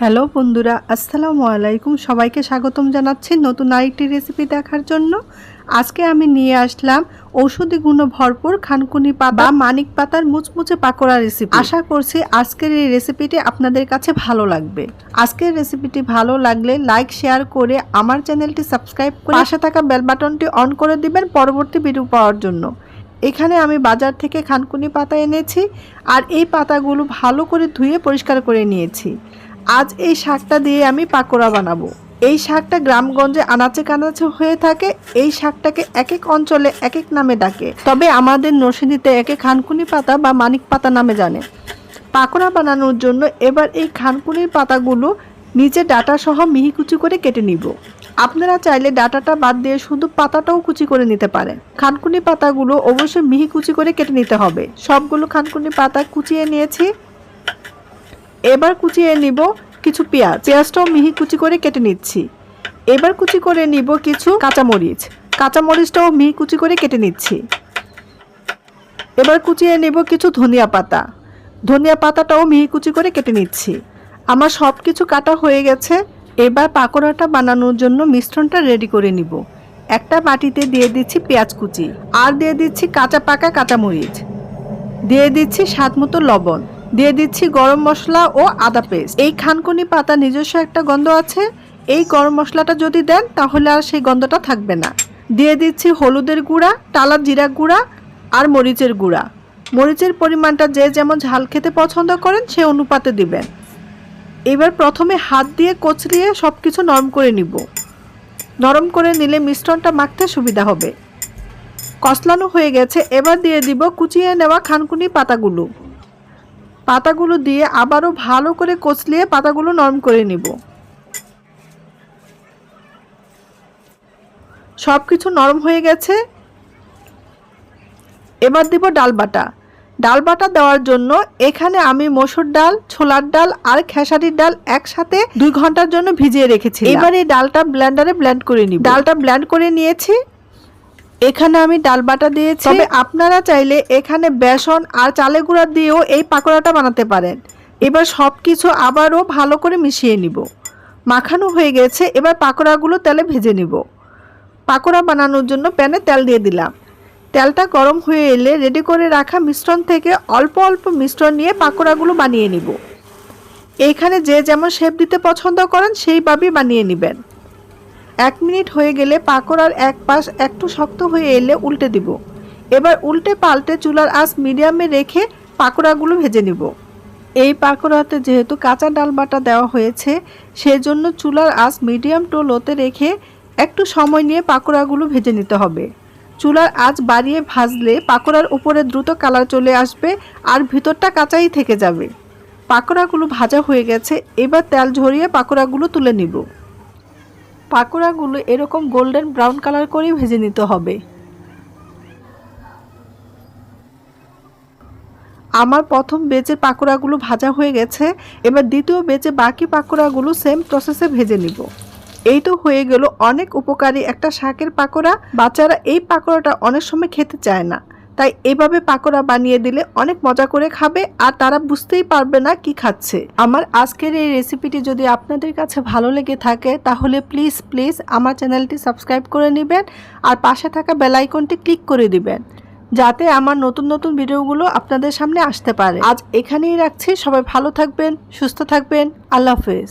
Hello বন্ধুরা, আসসালামু আলাইকুম। সবাইকে স্বাগতম জানাচ্ছি নতুন আরেকটি রেসিপি দেখার জন্য। আজকে আমি নিয়ে আসলাম ঔষধি গুণ ভরপুর খানকুনি পাতা মানিক পাতার মুচমুচে পাকোড়া রেসিপি আশা করছি আজকের এই রেসিপিটি আপনাদের কাছে ভালো লাগবে। আজকের রেসিপিটি ভালো লাগলে লাইক, শেয়ার করে আমার চ্যানেলটি সাবস্ক্রাইব করে পাশে থাকা বেল বাটনটি অন করে দিবেন পরবর্তী ভিডিও পাওয়ার জন্য। এখানে আমি বাজার থেকে খানকুনি পাতা এনেছি আর এই পাতাগুলো ভালো করে ধুয়ে পরিষ্কার করে নিয়েছি। আজ এই শাকটা দিয়ে আমি পাকোড়া বানাবো। এই শাকটা গ্রামগঞ্জে আনাচে কানাচে হয়ে থাকে, এই শাকটাকে এক এক অঞ্চলে এক এক নামে ডাকে। তবে আমাদের নরসিংদীতে একে খানকুনি পাতা বা মানিক পাতা নামে জানে। পাকোড়া বানানোর জন্য এবার এই খানকুনির পাতাগুলো নিচে ডাটা সহ মিহি কুচি করে কেটে নিব। আপনারা চাইলে ডাটাটা বাদ দিয়ে শুধু পাতাটাও কুচি করে নিতে পারেন। খানকুনি পাতাগুলো অবশ্যই মিহি কুচি করে কেটে নিতে হবে। সবগুলো খানকুনি পাতা কুচিয়ে নিয়েছি। এবার কুচিয়ে নিব কিছু পেঁয়াজ। পেঁয়াজটাও মিহি কুচি করে কেটে নিচ্ছি। এবার কুচি করে নিব কিছু কাঁচামরিচ। কাঁচামরিচটাও মিহি কুচি করে কেটে নিচ্ছি। এবার কুচিয়ে নেব কিছু ধনিয়া পাতা। ধনিয়া পাতাটাও মিহি কুচি করে কেটে নিচ্ছি। আমার সব কিছু কাটা হয়ে গেছে। এবার পাকোড়াটা বানানোর জন্য মিশ্রণটা রেডি করে নিব। একটা বাটিতে দিয়ে দিচ্ছি পেঁয়াজ কুচি। আর দিয়ে দিচ্ছি কাঁচা পাকা কাঁচামরিচ। দিয়ে দিচ্ছি স্বাদ মতো লবণ। দিয়ে দিচ্ছি গরম মশলা ও আদা পেস্ট। এই খানকুনি পাতা নিজস্ব একটা গন্ধ আছে। এই গরম মশলাটা যদি দেন, তাহলে আর সেই গন্ধটা থাকবে না। দিয়ে দিচ্ছি হলুদের গুঁড়া, টালা জিরা গুঁড়া আর মরিচের গুঁড়া। মরিচের পরিমাণটা যে যেমন ঝাল খেতে পছন্দ করেন, সে অনুপাতে দিবেন। এবার প্রথমে হাত দিয়ে কচলিয়ে সব কিছু নরম করে নিব। নরম করে নিলে মিশ্রণটা মাখতে সুবিধা হবে। কসলানো হয়ে গেছে। এবার দিয়ে দিব কুচিয়ে নেওয়া খানকুনি পাতাগুলো। পাতাগুলো দিয়ে আবারও ভালো করে কচলিয়ে পাতাগুলো নরম করে নিব। সব কিছু নরম হয়ে গেছে। এবার দিব ডাল বাটা। ডাল বাটা দেওয়ার জন্য এখানে আমি মসুর ডাল ছোলার ডাল আর খেসারির ডাল একসাথে দুই ঘণ্টার জন্য ভিজিয়ে রেখেছি এবার এই ডালটা ব্লেন্ডারে ব্লেন্ড করে নিব। ডালটা ব্লেন্ড করে নিয়েছি। এখানে আমি ডাল বাটা দিয়েছি। তবে আপনারা চাইলে এখানে বেসন আর চালে গুঁড়া দিয়েও এই পাকোড়াটা বানাতে পারেন। এবার সব কিছু আবারও ভালো করে মিশিয়ে নিব। মাখানো হয়ে গেছে, এবার পাকোড়াগুলো তেলে ভেজে নিব। পাকোড়া বানানোর জন্য প্যানে তেল দিয়ে দিলাম। তেলটা গরম হয়ে এলে রেডি করে রাখা মিশ্রণ থেকে অল্প অল্প মিশ্রণ নিয়ে পাকোড়াগুলো বানিয়ে নিব। এইখানে যে যেমন শেপ দিতে পছন্দ করেন, সেইভাবেই বানিয়ে নেবেন। এক মিনিট হয়ে গেলে পাকোড়ার এক পাশ একটু শক্ত হয়ে এলে উল্টে দিব। এবার উল্টে পাল্টে চুলার আঁচ মিডিয়ামে রেখে পাকোড়াগুলো ভেজে নিব। এই পাকোড়াতে যেহেতু কাঁচা ডাল বাটা দেওয়া হয়েছে, সেজন্য চুলার আঁচ মিডিয়াম টু লোতে রেখে একটু সময় নিয়ে পাকোড়াগুলো ভেজে নিতে হবে। চুলার আঁচ বাড়িয়ে ভাজলে পাকোড়ার উপরে দ্রুত কালার চলে আসবে আর ভিতরটা কাঁচাই থেকে যাবে। পাকোড়াগুলো ভাজা হয়ে গেছে, এবার তেল ঝরিয়ে পাকোড়াগুলো তুলে নিব। পাকোড়াগুলো এরকম গোল্ডেন ব্রাউন কালার করেই ভেজে নিতে হবে। আমার প্রথম বেচে পাকোড়াগুলো ভাজা হয়ে গেছে, এবার দ্বিতীয় বেচে বাকি পাকোড়াগুলো সেম প্রসেসে ভেজে নিব। এই তো হয়ে গেল অনেক উপকারী একটা শাকের পাকোড়া। বাচ্চারা এই পাকোড়াটা অনেক সময় খেতে চায় না। তাই এভাবে পাকোড়া বানিয়ে দিলে অনেক মজা করে খাবে আর তারা বুঝতেই পারবে না কি খাচ্ছে। আমার আজকের এই রেসিপিটি যদি আপনাদের কাছে ভালো লেগে থাকে, তাহলে প্লিজ প্লিজ আমার চ্যানেলটি সাবস্ক্রাইব করে নেবেন আর পাশে থাকা বেল আইকনটি ক্লিক করে দিবেন, যাতে আমার নতুন নতুন ভিডিওগুলো আপনাদের সামনে আসতে পারে। আজ এখানেই রাখছি। সবাই ভালো থাকবেন, সুস্থ থাকবেন। আল্লাহ হাফেজ।